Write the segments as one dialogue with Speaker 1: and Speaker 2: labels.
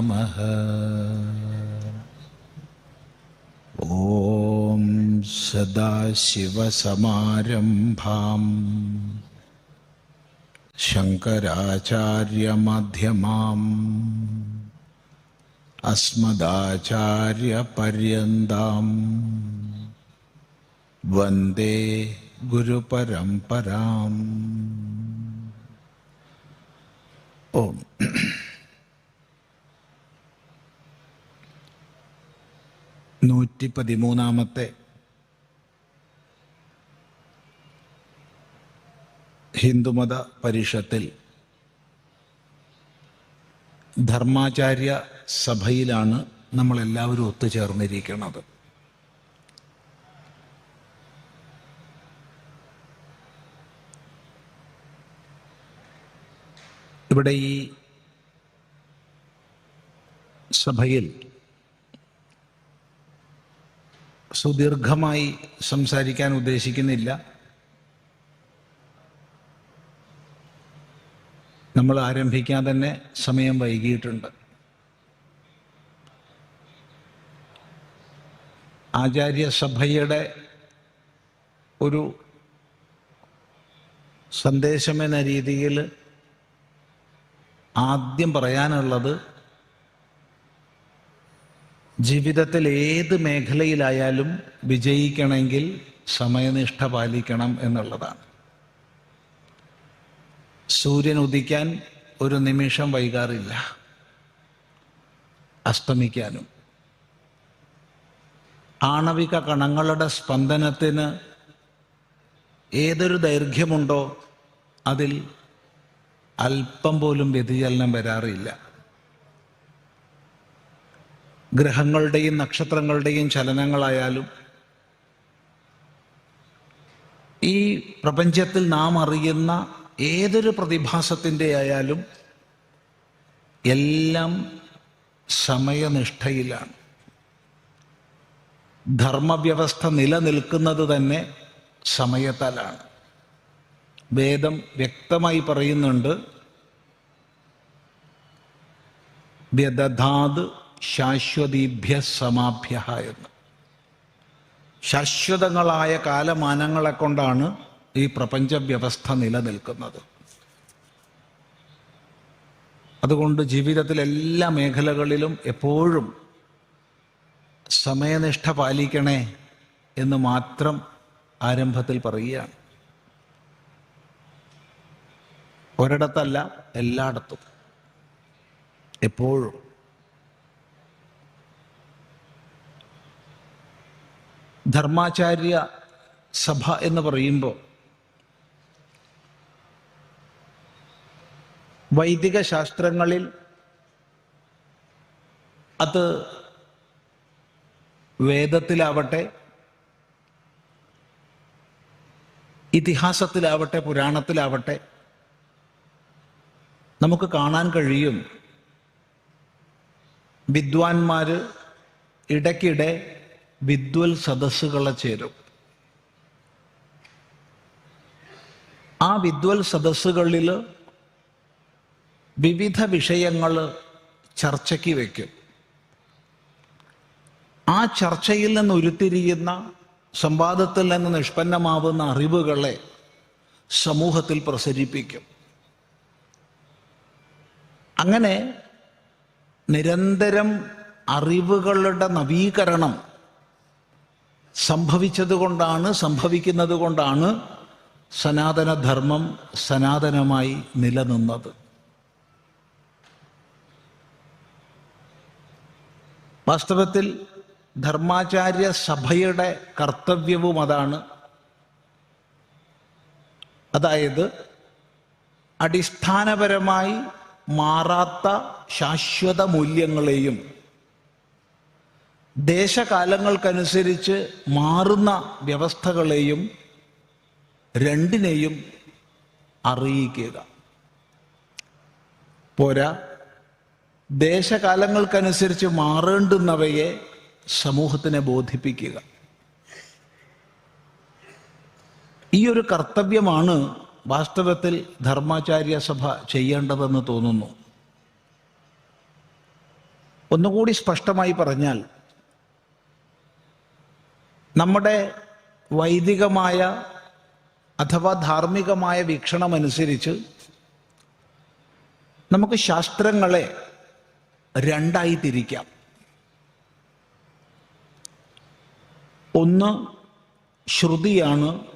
Speaker 1: नमः। ॐ सदाशिवसमारम्भाम्। शङ्कराचार्यमध्यमाम्। अस्मदाचार्यपर्यन्ताम्। वंदे गुरुपरम्पराम्। ഓം നൂറ്റി പതിമൂന്നാമത്തെ ഹിന്ദുമത പരിഷത്തിൽ ധർമാചാര്യ സഭയിലാണ് നമ്മളെല്ലാവരും ഒത്തുചേർന്നിരിക്കുന്നത്. ഇവിടെ ഈ സഭയിൽ സുദീർഘമായി സംസാരിക്കാൻ ഉദ്ദേശിക്കുന്നില്ല. നമ്മൾ ആരംഭിക്കാൻ തന്നെ സമയം വൈകിയിട്ടുണ്ട്. ആചാര്യസഭയുടെ ഒരു സന്ദേശമെന്ന രീതിയിൽ ആദ്യം പറയാനുള്ളത് ജീവിതത്തിൽ ഏത് മേഖലയിലായാലും വിജയിക്കണമെങ്കിൽ സമയനിഷ്ഠ പാലിക്കണം എന്നുള്ളതാണ്. സൂര്യൻ ഉദിക്കാൻ ഒരു നിമിഷം വൈകാറില്ല. അസ്തമിക്കാനും. ആണവിക കണങ്ങളുടെ സ്പന്ദനത്തിന് ഏതൊരു ദൈർഘ്യമുണ്ടോ അതിൽ അല്പം പോലും വ്യതിചലനം വരാറില്ല. ഗ്രഹങ്ങളുടെയും നക്ഷത്രങ്ങളുടെയും ചലനങ്ങളായാലും ഈ പ്രപഞ്ചത്തിൽ നാം അറിയുന്ന ഏതൊരു പ്രതിഭാസത്തിന്റെ ആയാലും എല്ലാം സമയനിഷ്ഠയിലാണ്. ധർമ്മവ്യവസ്ഥ നിലനിൽക്കുന്നത് തന്നെ സമയത്താലാണ്. വേദം വ്യക്തമായി പറയുന്നുണ്ട് വ്യദധാത് ശാശ്വതീഭ്യ സമാഭ്യ എന്ന്. ശാശ്വതങ്ങളായ കാലമാനങ്ങളെ കൊണ്ടാണ് ഈ പ്രപഞ്ച വ്യവസ്ഥ നിലനിൽക്കുന്നത്. അതുകൊണ്ട് ജീവിതത്തിൽ എല്ലാ മേഖലകളിലും എപ്പോഴും സമയനിഷ്ഠ പാലിക്കണേ എന്ന് മാത്രം ആരംഭത്തിൽ പറയുകയാണ്. ഒരിടത്തല്ല എല്ലായിടത്തും. എപ്പോഴും. ധർമാചാര്യ സഭ എന്ന് പറയുമ്പോൾ വൈദിക ശാസ്ത്രങ്ങളിൽ അത് വേദത്തിലാവട്ടെ ഇതിഹാസത്തിലാവട്ടെ പുരാണത്തിലാവട്ടെ നമുക്ക് കാണാൻ കഴിയും. വിദ്വാൻമാർ ഇടയ്ക്കിടെ വിദ്വൽ സദസ്സുകളെ ചേരും. ആ വിദ്വൽ സദസ്സുകളിൽ വിവിധ വിഷയങ്ങൾ ചർച്ചയ്ക്ക് വയ്ക്കും. ആ ചർച്ചയിൽ നിന്ന് ഉരുത്തിരിയുന്ന സംവാദത്തിൽ നിന്ന് നിഷ്പന്നമാവുന്ന അറിവുകളെ സമൂഹത്തിൽ പ്രസരിപ്പിക്കും. അങ്ങനെ നിരന്തരം അറിവുകളുടെ നവീകരണം സംഭവിച്ചതുകൊണ്ടാണ് സംഭവിക്കുന്നത് കൊണ്ടാണ് സനാതനധർമ്മം സനാതനമായി നിലനിന്നത്. വാസ്തവത്തിൽ ധർമാചാര്യ സഭയുടെ കർത്തവ്യവും അതാണ്. അതായത് അടിസ്ഥാനപരമായി മാറാത്ത ശാശ്വത മൂല്യങ്ങളെയും ദേശകാലങ്ങൾക്കനുസരിച്ച് മാറുന്ന വ്യവസ്ഥകളെയും രണ്ടിനെയും അറിയിക്കുക. പോരാ. ദേശകാലങ്ങൾക്കനുസരിച്ച് മാറേണ്ടുന്നവയെ സമൂഹത്തിനെ ബോധിപ്പിക്കുക. ഈ ഒരു കർത്തവ്യമാണ് വാസ്തവത്തിൽ ധർമാചാര്യ സഭ ചെയ്യേണ്ടതെന്ന് തോന്നുന്നു. ഒന്നുകൂടി സ്പഷ്ടമായി പറഞ്ഞാൽ നമ്മുടെ വൈദികമായ അഥവാ ധാർമ്മികമായ വീക്ഷണമനുസരിച്ച് നമുക്ക് ശാസ്ത്രങ്ങളെ രണ്ടായി തിരിക്കാം ഒന്ന് ശ്രുതിയാണ്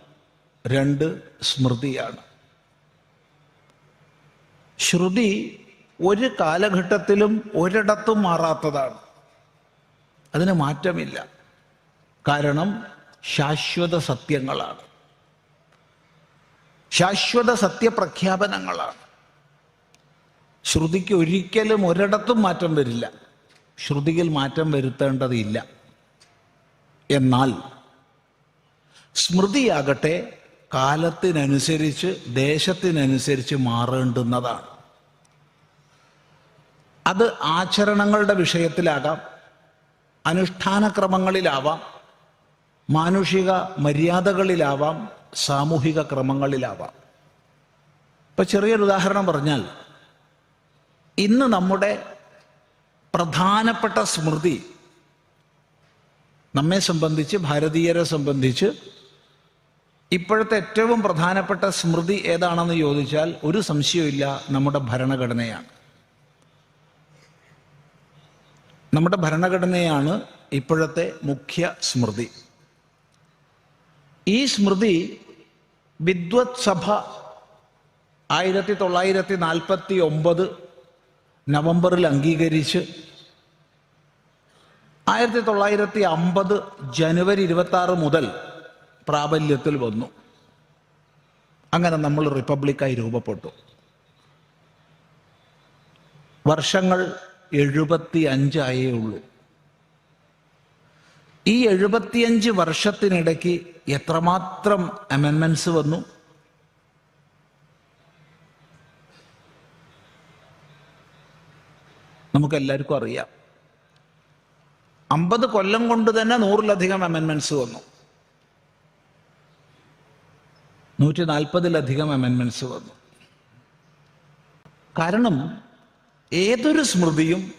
Speaker 1: രണ്ട് സ്മൃതിയാണ്. ശ്രുതി ഒരു കാലഘട്ടത്തിലും ഒരിടത്തും മാറാത്തതാണ്. അതിന് മാറ്റമില്ല. കാരണം ശാശ്വത സത്യങ്ങളാണ്. ശാശ്വത സത്യപ്രഖ്യാപനങ്ങളാണ്. ശ്രുതിക്ക് ഒരിക്കലും ഒരിടത്തും മാറ്റം വരില്ല. ശ്രുതിയിൽ മാറ്റം വരുത്തേണ്ടതില്ല. എന്നാൽ സ്മൃതിയാകട്ടെ കാലത്തിനനുസരിച്ച് ദേശത്തിനനുസരിച്ച് മാറേണ്ടുന്നതാണ്. അത് ആചരണങ്ങളുടെ വിഷയത്തിലാകാം അനുഷ്ഠാനക്രമങ്ങളിലാവാം മാനുഷിക മര്യാദകളിലാവാം സാമൂഹിക ക്രമങ്ങളിലാവാം. ഇപ്പൊ ചെറിയൊരു ഉദാഹരണം പറഞ്ഞാൽ ഇന്ന് നമ്മുടെ പ്രധാനപ്പെട്ട സ്മൃതി നമ്മെ സംബന്ധിച്ച് ഭാരതീയരെ സംബന്ധിച്ച് ഇപ്പോഴത്തെ ഏറ്റവും പ്രധാനപ്പെട്ട സ്മൃതി ഏതാണെന്ന് ചോദിച്ചാൽ ഒരു സംശയമില്ല നമ്മുടെ ഭരണഘടനയാണ്. നമ്മുടെ ഭരണഘടനയാണ് ഇപ്പോഴത്തെ മുഖ്യ സ്മൃതി. ഈ സ്മൃതി വിദ്വത് സഭ ആയിരത്തി തൊള്ളായിരത്തി നാൽപ്പത്തി ഒമ്പത് നവംബറിൽ അംഗീകരിച്ച് ആയിരത്തി തൊള്ളായിരത്തി അമ്പത് ജനുവരി ഇരുപത്തി ആറ് മുതൽ പ്രാബല്യത്തിൽ വന്നു. അങ്ങനെ നമ്മൾ റിപ്പബ്ലിക്കായി രൂപപ്പെട്ടു. വർഷങ്ങൾ എഴുപത്തി അഞ്ചായേ ഉള്ളൂ. ഈ എഴുപത്തിയഞ്ച് വർഷത്തിനിടയ്ക്ക് എത്രമാത്രം അമെൻമെന്റ്സ് വന്നു? നമുക്കെല്ലാവർക്കും അറിയാം. അമ്പത് കൊല്ലം കൊണ്ട് തന്നെ നൂറിലധികം അമെൻമെന്റ്സ് വന്നു. നൂറ്റി നാൽപ്പതിലധികം അമെൻമെന്റ്സ് വന്നു. കാരണം ഏതൊരു സ്മൃതിയും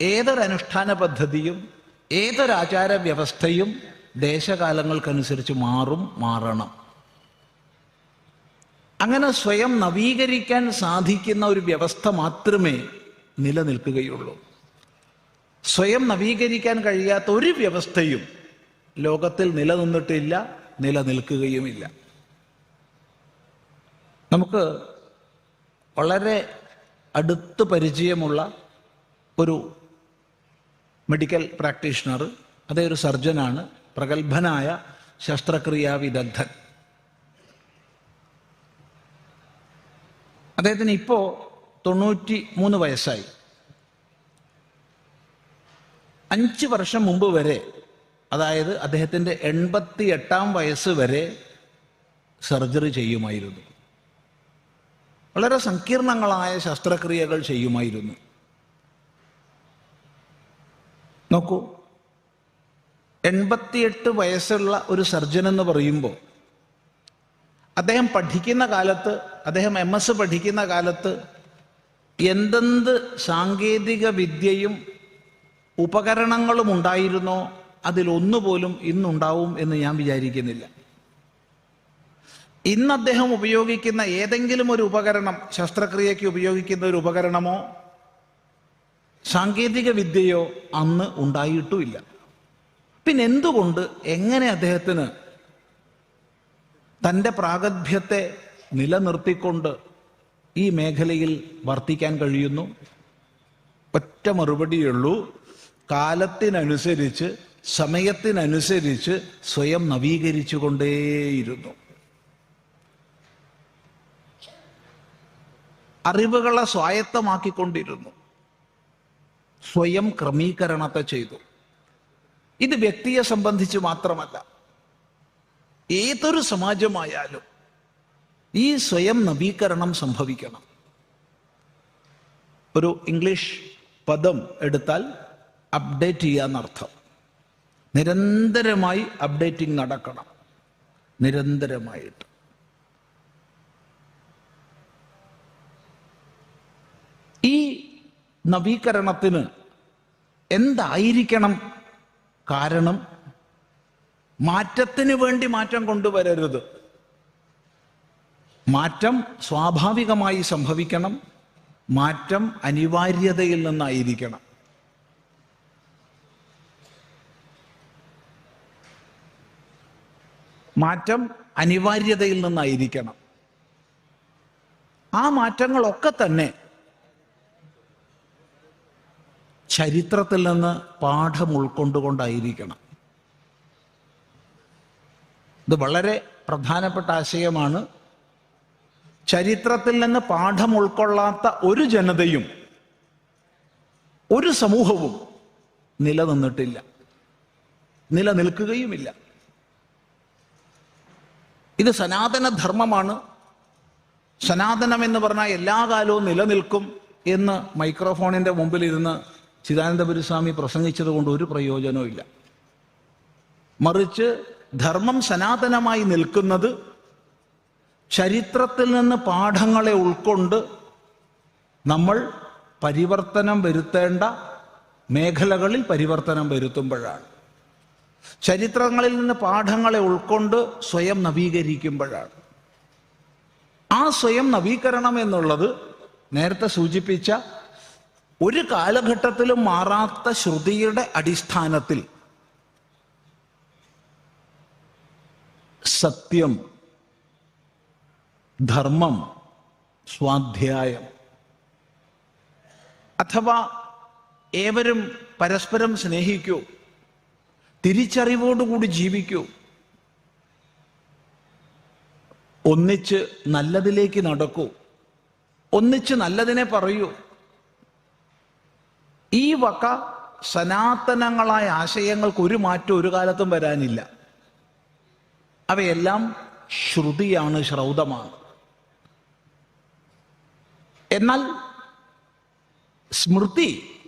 Speaker 1: ഏതൊരു അനുഷ്ഠാന പദ്ധതിയും ഏതൊരു ആചാര വ്യവസ്ഥയും ദേശകാലങ്ങൾക്കനുസരിച്ച് മാറും മാറണം. അങ്ങനെ സ്വയം നവീകരിക്കാൻ സാധിക്കുന്ന ഒരു വ്യവസ്ഥ മാത്രമേ നിലനിൽക്കുകയുള്ളൂ. സ്വയം നവീകരിക്കാൻ കഴിയാത്ത ഒരു വ്യവസ്ഥയും ലോകത്തിൽ നിലനിന്നിട്ടില്ല നിലനിൽക്കുകയുമില്ല. നമുക്ക് വളരെ അടുത്ത് പരിചയമുള്ള ഒരു മെഡിക്കൽ പ്രാക്ടീഷണർ അതേ ഒരു സർജനാണ് പ്രഗത്ഭനായ ശസ്ത്രക്രിയാ വിദഗ്ധൻ അദ്ദേഹത്തിന് ഇപ്പോൾ തൊണ്ണൂറ്റി മൂന്ന് വയസ്സായി. അഞ്ച് വർഷം മുമ്പ് വരെ അതായത് അദ്ദേഹത്തിന്റെ എൺപത്തി എട്ടാം വയസ്സ് വരെ സർജറി ചെയ്യുമായിരുന്നു. വളരെ സങ്കീർണങ്ങളായ ശസ്ത്രക്രിയകൾ ചെയ്യുമായിരുന്നു. നോക്കൂ. എൺപത്തിയെട്ട് വയസ്സുള്ള ഒരു സർജൻ എന്ന് പറയുമ്പോൾ അദ്ദേഹം പഠിക്കുന്ന കാലത്ത് അദ്ദേഹം എം എസ് പഠിക്കുന്ന കാലത്ത് എന്തെന്ത് സാങ്കേതിക വിദ്യയും ഉപകരണങ്ങളും ഉണ്ടായിരുന്നോ അതിലൊന്നുപോലും ഇന്നുണ്ടാവും എന്ന് ഞാൻ വിചാരിക്കുന്നില്ല. ഇന്ന് അദ്ദേഹം ഉപയോഗിക്കുന്ന ഏതെങ്കിലും ഒരു ഉപകരണം ശസ്ത്രക്രിയയ്ക്ക് ഉപയോഗിക്കുന്ന ഒരു ഉപകരണമോ സാങ്കേതിക വിദ്യയോ അന്ന് ഉണ്ടായിട്ടുമില്ല. പിന്നെ എന്തുകൊണ്ട് എങ്ങനെ അദ്ദേഹത്തിന് തന്റെ പ്രാഗത്ഭ്യത്തെ നിലനിർത്തിക്കൊണ്ട് ഈ മേഖലയിൽ വർത്തിക്കാൻ കഴിയുന്നു? ഒറ്റ മറുപടിയുള്ളൂ. കാലത്തിനനുസരിച്ച് സമയത്തിനനുസരിച്ച് സ്വയം നവീകരിച്ചു കൊണ്ടേയിരുന്നു അറിവുകളെ സ്വായത്തമാക്കിക്കൊണ്ടിരുന്നു. സ്വയം ക്രമീകരണത്തെ ചെയ്തു. ഇത് വ്യക്തിയെ സംബന്ധിച്ച് മാത്രമല്ല ഏതൊരു സമാജമായാലും ഈ സ്വയം നവീകരണം സംഭവിക്കണം. ഒരു ഇംഗ്ലീഷ് പദം എടുത്താൽ അപ്ഡേറ്റ് ചെയ്യാന്നർത്ഥം നിരന്തരമായി അപ്ഡേറ്റിംഗ് നടക്കണം. നിരന്തരമായിട്ട്. ഈ നവീകരണത്തിന് എന്തായിരിക്കണം കാരണം? മാറ്റത്തിന് വേണ്ടി മാറ്റം കൊണ്ടുവരരുത്. മാറ്റം സ്വാഭാവികമായി സംഭവിക്കണം. മാറ്റം അനിവാര്യതയിൽ നിന്നായിരിക്കണം. മാറ്റം അനിവാര്യതയിൽ നിന്നായിരിക്കണം. ആ മാറ്റങ്ങളൊക്കെ തന്നെ ചരിത്രത്തിൽ നിന്ന് പാഠം ഉൾക്കൊണ്ടുകൊണ്ടായിരിക്കണം. ഇത് വളരെ പ്രധാനപ്പെട്ട ആശയമാണ്. ചരിത്രത്തിൽ നിന്ന് പാഠം ഉൾക്കൊള്ളാത്ത ഒരു ജനതയും ഒരു സമൂഹവും നിലനിന്നിട്ടില്ല. നിലനിൽക്കുകയുമില്ല. ഇത് സനാതന ധർമ്മമാണ് സനാതനം എന്ന് പറഞ്ഞാൽ എല്ലാ കാലവും നിലനിൽക്കും എന്ന് മൈക്രോഫോണിന്റെ മുമ്പിലിരുന്ന് ചിദാനന്ദപുരസ്വാമി പ്രസംഗിച്ചത് കൊണ്ട് ഒരു പ്രയോജനവും മറിച്ച് ധർമ്മം സനാതനമായി നിൽക്കുന്നത് ചരിത്രത്തിൽ നിന്ന് പാഠങ്ങളെ ഉൾക്കൊണ്ട് നമ്മൾ പരിവർത്തനം വരുത്തേണ്ട മേഖലകളിൽ പരിവർത്തനം വരുത്തുമ്പോഴാണ്. ചരിത്രങ്ങളിൽ നിന്ന് പാഠങ്ങളെ ഉൾക്കൊണ്ട് സ്വയം നവീകരിക്കുമ്പോഴാണ്. ആ സ്വയം നവീകരണം എന്നുള്ളത് നേരത്തെ സൂചിപ്പിച്ച ഒരു കാലഘട്ടത്തിലും മാറാത്ത ശ്രുതിയുടെ അടിസ്ഥാനത്തിൽ സത്യം ധർമ്മം സ്വാധ്യായം അഥവാ ഏവരും പരസ്പരം സ്നേഹിക്കൂ തിരിച്ചറിവോടുകൂടി ജീവിക്കൂ ഒന്നിച്ച് നല്ലതിലേക്ക് നടക്കൂ ഒന്നിച്ച് നല്ലതിനെ പറയൂ ഈ വക സനാതനങ്ങളായ ആശയങ്ങൾക്ക് ഒരു മാറ്റം ഒരു കാലത്തും വരാനില്ല. അവയെല്ലാം ശ്രുതിയാണ് ശ്രൗതമാണ്. എന്നാൽ സ്മൃതി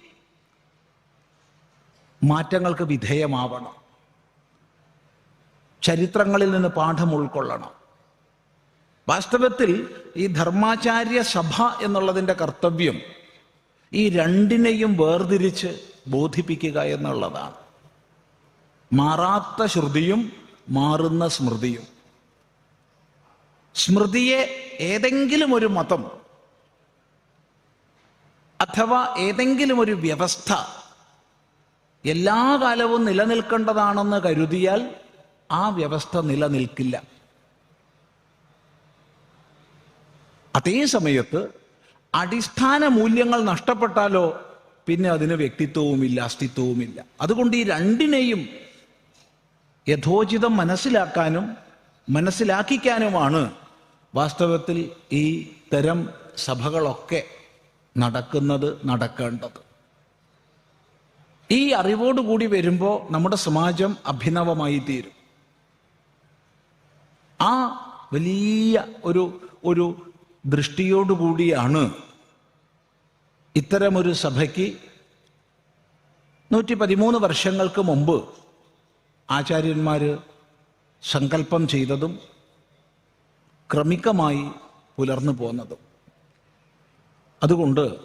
Speaker 1: മാറ്റങ്ങൾക്ക് വിധേയമാവണം. ചരിത്രങ്ങളിൽ നിന്ന് പാഠം ഉൾക്കൊള്ളണം. വാസ്തവത്തിൽ ഈ ധർമാചാര്യ സഭ എന്നുള്ളതിന്റെ കർത്തവ്യം ഈ രണ്ടിനെയും വേർതിരിച്ച് ബോധിപ്പിക്കുക എന്നുള്ളതാണ്. മാറാത്ത ശ്രുതിയും മാറുന്ന സ്മൃതിയും. സ്മൃതിയെ ഏതെങ്കിലും ഒരു മതം അഥവാ ഏതെങ്കിലും ഒരു വ്യവസ്ഥ എല്ലാ കാലവും നിലനിൽക്കേണ്ടതാണെന്ന് കരുതിയാൽ ആ വ്യവസ്ഥ നിലനിൽക്കില്ല. അതേ സമയത്ത് അടിസ്ഥാന മൂല്യങ്ങൾ നഷ്ടപ്പെട്ടാലോ പിന്നെ അതിന് വ്യക്തിത്വവുമില്ല അസ്തിത്വവുമില്ല. അതുകൊണ്ട് ഈ രണ്ടിനെയും യഥോചിതം മനസ്സിലാക്കാനും മനസ്സിലാക്കിക്കാനുമാണ് വാസ്തവത്തിൽ ഈ തരം സഭകളൊക്കെ നടക്കുന്നത് നടക്കേണ്ടത്. ഈ അറിവോടുകൂടി വരുമ്പോൾ നമ്മുടെ സമാജം അഭിനവമായി തീരും. ആ വലിയ ഒരു ഒരു ദൃഷ്ടിയോടുകൂടിയാണ് ഇത്തരമൊരു സഭയ്ക്ക് നൂറ്റി പതിമൂന്ന് വർഷങ്ങൾക്ക് മുമ്പ് ആചാര്യന്മാർ സങ്കല്പം ചെയ്തതും ക്രമികമായി പുലർന്നു പോന്നതും. അതുകൊണ്ട്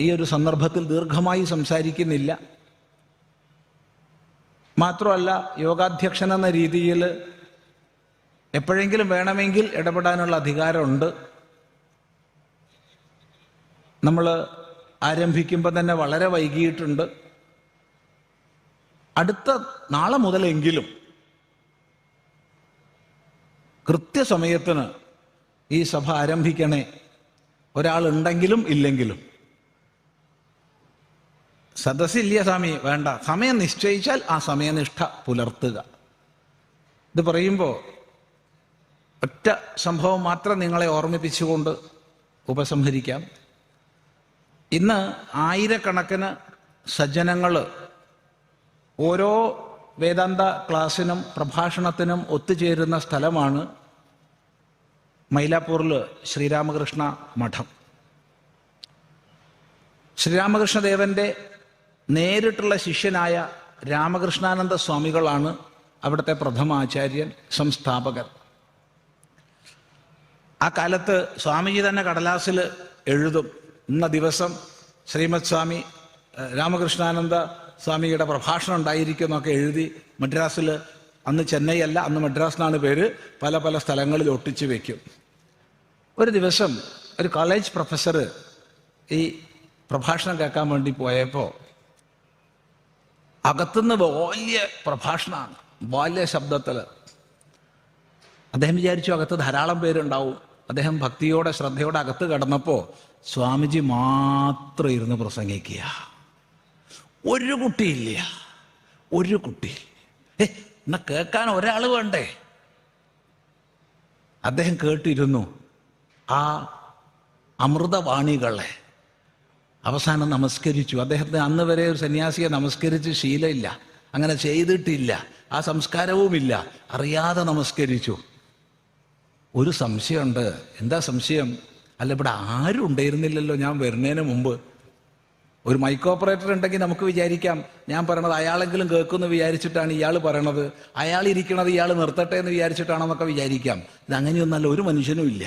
Speaker 1: ഈ ഒരു സന്ദർഭത്തിൽ ദീർഘമായി സംസാരിക്കുന്നില്ല. മാത്രമല്ല യോഗാധ്യക്ഷൻ എന്ന രീതിയിൽ എപ്പോഴെങ്കിലും വേണമെങ്കിൽ ഇടപെടാനുള്ള അധികാരമുണ്ട്. നമ്മൾ ആരംഭിക്കുമ്പോൾ തന്നെ വളരെ വൈകിയിട്ടുണ്ട്. അടുത്ത നാളെ മുതലെങ്കിലും കൃത്യസമയത്തിന് ഈ സഭ ആരംഭിക്കണേ. ഒരാളുണ്ടെങ്കിലും ഇല്ലെങ്കിലും. സദസ്സില്ല സ്വാമി വേണ്ട. സമയം നിശ്ചയിച്ചാൽ ആ സമയനിഷ്ഠ പുലർത്തുക. ഇത് പറയുമ്പോൾ ഒറ്റ സംഭവം മാത്രം നിങ്ങളെ ഓർമ്മിപ്പിച്ചുകൊണ്ട് ഉപസംഹരിക്കാം. ഇന്ന് ആയിരക്കണക്കിന് സജ്ജനങ്ങൾ ഓരോ വേദാന്ത ക്ലാസ്സിനും പ്രഭാഷണത്തിനും ഒത്തുചേരുന്ന സ്ഥലമാണ് മൈലാപ്പൂരിൽ ശ്രീരാമകൃഷ്ണ മഠം. ശ്രീരാമകൃഷ്ണദേവന്റെ നേരിട്ടുള്ള ശിഷ്യനായ രാമകൃഷ്ണാനന്ദ സ്വാമികളാണ് അവിടുത്തെ പ്രഥമ ആചാര്യൻ സംസ്ഥാപകർ ആ കാലത്ത് സ്വാമിജി തന്നെ കടലാസിൽ എഴുതും. ഇന്ന ദിവസം ശ്രീമത് സ്വാമി രാമകൃഷ്ണാനന്ദ സ്വാമിയുടെ പ്രഭാഷണം ഉണ്ടായിരിക്കുമെന്നൊക്കെ എഴുതി മദ്രാസിൽ അന്ന് ചെന്നൈ അല്ല അന്ന് മദ്രാസിനാണ് പേര്. പല പല സ്ഥലങ്ങളിൽ ഒട്ടിച്ചു വെക്കും. ഒരു ദിവസം ഒരു കോളേജ് പ്രൊഫസർ ഈ പ്രഭാഷണം കേൾക്കാൻ വേണ്ടി പോയപ്പോൾ അകത്തുനിന്ന് വലിയ പ്രഭാഷണമാണ് വലിയ ശബ്ദത്തിൽ അദ്ദേഹം വിചാരിച്ചു അകത്ത് ധാരാളം പേരുണ്ടാവും. അദ്ദേഹം ഭക്തിയോടെ ശ്രദ്ധയോടെ അകത്ത് കടന്നപ്പോൾ സ്വാമിജി മാത്രം ഇരുന്ന് പ്രസംഗിക്കുക. ഒരു കുട്ടിയില്ല. ഒരു കുട്ടി ഏ എന്നാ കേൾക്കാൻ ഒരാൾ വേണ്ടേ? അദ്ദേഹം കേട്ടിരുന്നു. ആ അമൃതവാണികളെ അവസാനം നമസ്കരിച്ചു. അദ്ദേഹത്തെ അന്ന് വരെ ഒരു സന്യാസിയെ നമസ്കരിച്ച് ശീലമില്ല. അങ്ങനെ ചെയ്തിട്ടില്ല. ആ സംസ്കാരവുമില്ല. അറിയാതെ നമസ്കരിച്ചു. ഒരു സംശയമുണ്ട്. എന്താ സംശയം? അല്ല ഇവിടെ ആരും ഉണ്ടായിരുന്നില്ലല്ലോ ഞാൻ വരുന്നതിന് മുമ്പ്. ഒരു മൈക്ക് ഓപ്പറേറ്റർ ഉണ്ടെങ്കിൽ നമുക്ക് വിചാരിക്കാം. ഞാൻ പറയണത് അയാളെങ്കിലും കേൾക്കുമെന്ന് വിചാരിച്ചിട്ടാണ് ഇയാൾ പറയണത്. അയാൾ ഇരിക്കണത് ഇയാൾ നിർത്തട്ടെ എന്ന് വിചാരിച്ചിട്ടാണെന്നൊക്കെ വിചാരിക്കാം. ഇത് അങ്ങനെയൊന്നല്ല ഒരു മനുഷ്യനും ഇല്ല.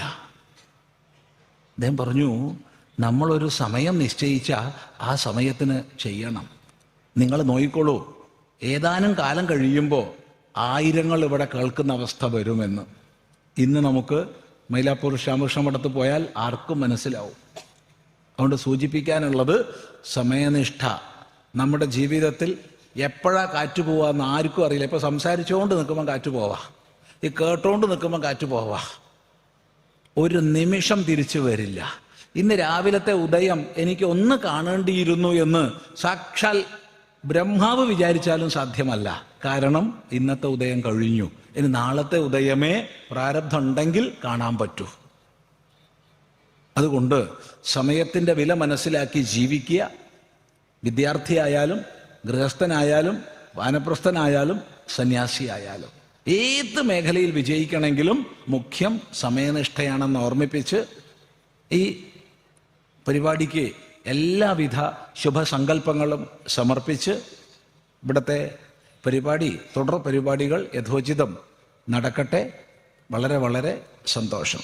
Speaker 1: അദ്ദേഹം പറഞ്ഞു നമ്മളൊരു സമയം നിശ്ചയിച്ച ആ സമയത്തിന് ചെയ്യണം. നിങ്ങൾ നോയിക്കോളൂ. ഏതാനും കാലം കഴിയുമ്പോൾ ആയിരങ്ങൾ ഇവിടെ കേൾക്കുന്ന അവസ്ഥ വരുമെന്ന്. ഇന്ന് നമുക്ക് മൈലാപ്പൂർ ശ്യാമകൃഷ്ണ മഠത്ത് പോയാൽ ആർക്കും മനസ്സിലാവും. അതുകൊണ്ട് സൂചിപ്പിക്കാനുള്ളത് സമയനിഷ്ഠ. നമ്മുടെ ജീവിതത്തിൽ എപ്പോഴാ കാറ്റ് പോവാന്ന് ആർക്കും അറിയില്ല. ഇപ്പൊ സംസാരിച്ചുകൊണ്ട് നിൽക്കുമ്പോൾ കാറ്റ് പോവാ. ഈ കേട്ടോണ്ട് നിൽക്കുമ്പോൾ കാറ്റ് പോവാ. ഒരു നിമിഷം തിരിച്ചു വരില്ല. ഇന്ന് രാവിലത്തെ ഉദയം എനിക്ക് ഒന്ന് കാണേണ്ടിയിരുന്നു എന്ന് സാക്ഷാൽ ബ്രഹ്മാവ് വിചാരിച്ചാലും സാധ്യമല്ല. കാരണം ഇന്നത്തെ ഉദയം കഴിഞ്ഞു. ഇനി നാളത്തെ ഉദയമേ പ്രാരബ്ധം ഉണ്ടെങ്കിൽ കാണാൻ പറ്റൂ. അതുകൊണ്ട് സമയത്തിന്റെ വില മനസ്സിലാക്കി ജീവിക്കുക. വിദ്യാർത്ഥിയായാലും ഗൃഹസ്ഥനായാലും വാനപ്രസ്ഥനായാലും സന്യാസിയായാലും. ഏത് മേഖലയിൽ വിജയിക്കണമെങ്കിലും മുഖ്യം സമയനിഷ്ഠയാണെന്ന് ഓർമ്മിപ്പിച്ച് ഈ പരിപാടിക്ക് എല്ലാവിധ ശുഭസങ്കല്പങ്ങളും സമർപ്പിച്ച് ഇവിടുത്തെ പരിപാടി തുടർ പരിപാടികൾ യഥോചിതം നടക്കട്ടെ. വളരെ വളരെ സന്തോഷം.